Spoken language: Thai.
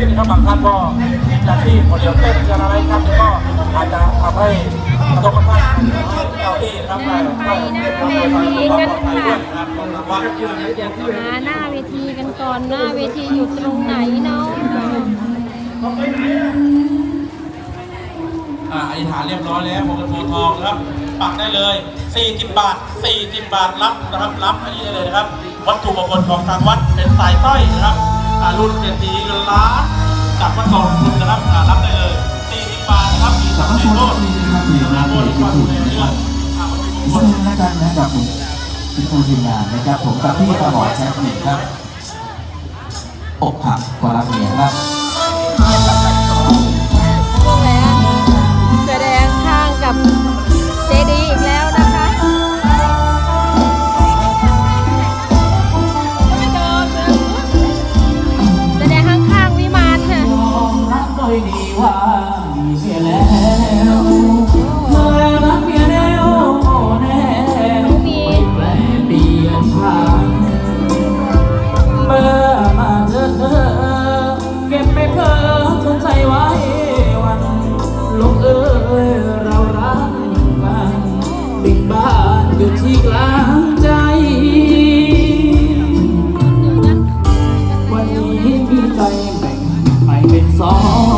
นี้นะครับบางท่านก็มีหน้าที่คนเดียวเต้นกันอะไรครับก็อาจจะทำให้ตรงกันเจ้าที่นะครับได้ได้รับโดยสารความปลอดภัยด้วยนะครับของรางวัลหาหน้าเวทีกันก่อนหน้าเวทีอยู่ตรงไหนเนาะอ่าอธิษฐานเรียบร้อยแล้วผมกระโททองนะครับปักได้เลย 40 บาท 40 บาทรับนะครับรับอันนี้ได้เลยนะครับ วัตถุมงคลของทางวัดเป็นสายสร้อยนะครับ ลุนเศรษฐีเงินล้านจากวัดทอบคุณนะครับอ่ารับได้เลย40บาทนะครับมีสาสามมในโลกนี้นะครับมีร้านเด็กกความที่ดูถูกนะเรื่คอรับอ่าวัตถุมงคลซึ่งแล้วกันนะครับผมที่คุณทีมงานนะครับผมกับพี่ตาบอดแชมป์หนึ่งครับอกหักกว่ารักเมียครับ เมียแล้วเมื่อรักเมียแล้วโอ้แน่ไม่แปลเปลี่ยนผ่านเมื่อมาเธอเธอเก็บไม่เพ้อจนใจไว้วันลูกเอ้ยเรารักกันบิ๊กบ้านอยู่ที่กลางใจวันนี้มีใจแบ่งไปเป็นสอง